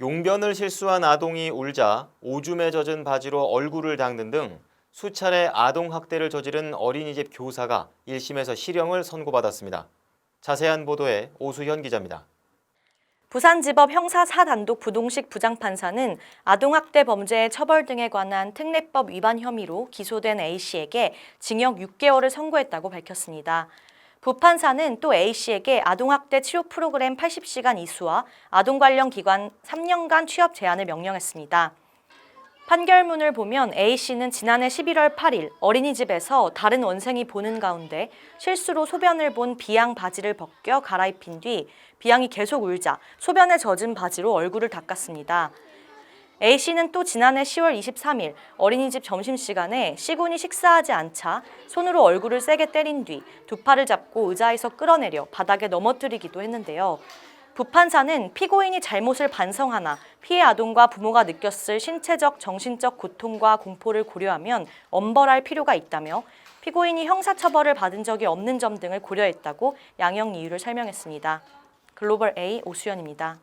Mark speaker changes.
Speaker 1: 용변을 실수한 아동이 울자 오줌에 젖은 바지로 얼굴을 닦는 등 수차례 아동 학대를 저지른 어린이집 교사가 1심에서 실형을 선고받았습니다. 자세한 보도에 오수현 기자입니다.
Speaker 2: 부산지법 형사 4단독 부동식 부장판사는 아동학대 범죄의 처벌 등에 관한 특례법 위반 혐의로 기소된 A씨에게 징역 6개월을 선고했다고 밝혔습니다. 부판사는 또 A씨에게 아동학대 치료 프로그램 80시간 이수와 아동 관련 기관 3년간 취업 제한을 명령했습니다. 판결문을 보면 A씨는 지난해 11월 8일 어린이집에서 다른 원생이 보는 가운데 실수로 소변을 본 B양 바지를 벗겨 갈아입힌 뒤 B양이 계속 울자 소변에 젖은 바지로 얼굴을 닦았습니다. A씨는 또 지난해 10월 23일 어린이집 점심시간에 C군이 식사하지 않자 손으로 얼굴을 세게 때린 뒤 두 팔을 잡고 의자에서 끌어내려 바닥에 넘어뜨리기도 했는데요. 부판사는 피고인이 잘못을 반성하나 피해 아동과 부모가 느꼈을 신체적, 정신적 고통과 공포를 고려하면 엄벌할 필요가 있다며 피고인이 형사처벌을 받은 적이 없는 점 등을 고려했다고 양형 이유를 설명했습니다. 글로벌 A 오수연입니다.